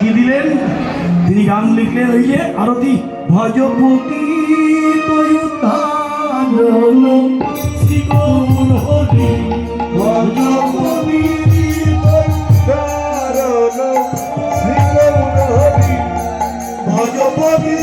কি দিলেন। তিনি গান লিখলেন ওই যে আরতি ভজপতি শ্রী ভজপতি ভজপতি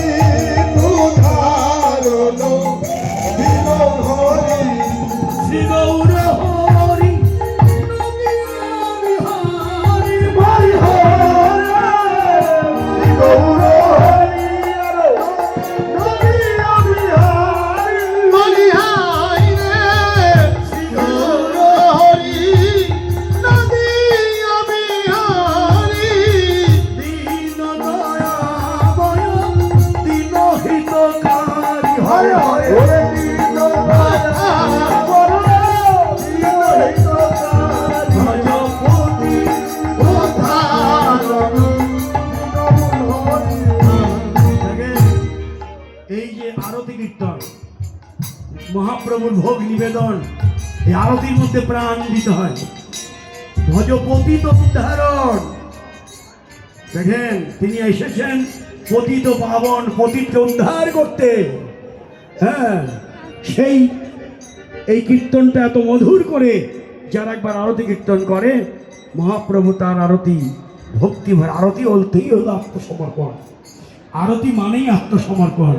এই যে আরতি কীর্তন, মহাপ্রভুর ভোগ নিবেদন, এই আরতির মধ্যে প্রাণ দিতে হয়। ভজপতি তো উদ্ধারণ দেখেন, তিনি এসেছেন পতিত পাবন পতিতকে উদ্ধার করতে। হ্যাঁ সেই, এই কীর্তনটা এত মধুর করে যারা একবার আরতি কীর্তন করে, মহাপ্রভু তার আরতি, ভক্তিভর আরতি বলতেই হলো আত্মসমর্পণ। আরতি মানেই আত্মসমর্পণ।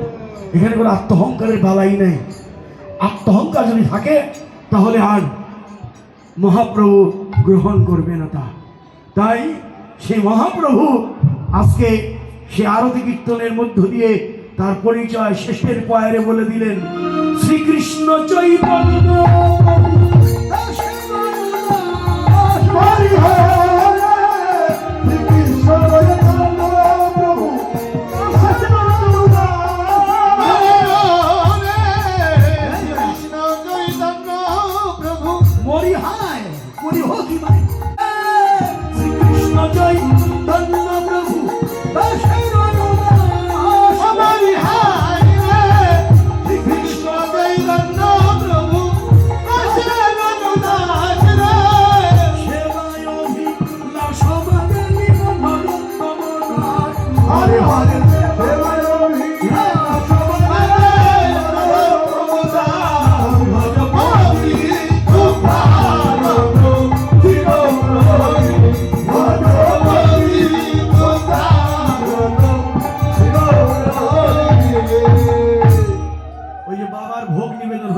এখানে কোনো আত্মহংকারের বালাই নেই। আত্মহংকার যদি থাকে, তাহলে আর মহাপ্রভু গ্রহণ করবে না তা। তাই সে মহাপ্রভু আজকে সে আরতি কীর্তনের মধ্য দিয়ে তার পরিচয় শেষের পয়ারে বলে দিলেন, শ্রীকৃষ্ণ চৈতন্য।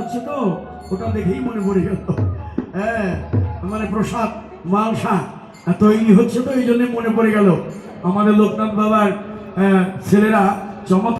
হচ্ছে তো ওটা দেখেই মনে পড়ে গেল। হ্যাঁ মানে প্রসাদ মালসা তৈরি হচ্ছে তো এই জন্য মনে পড়ে গেল। আমাদের লোকনাথ বাবার আহ, ছেলেরা চমৎকার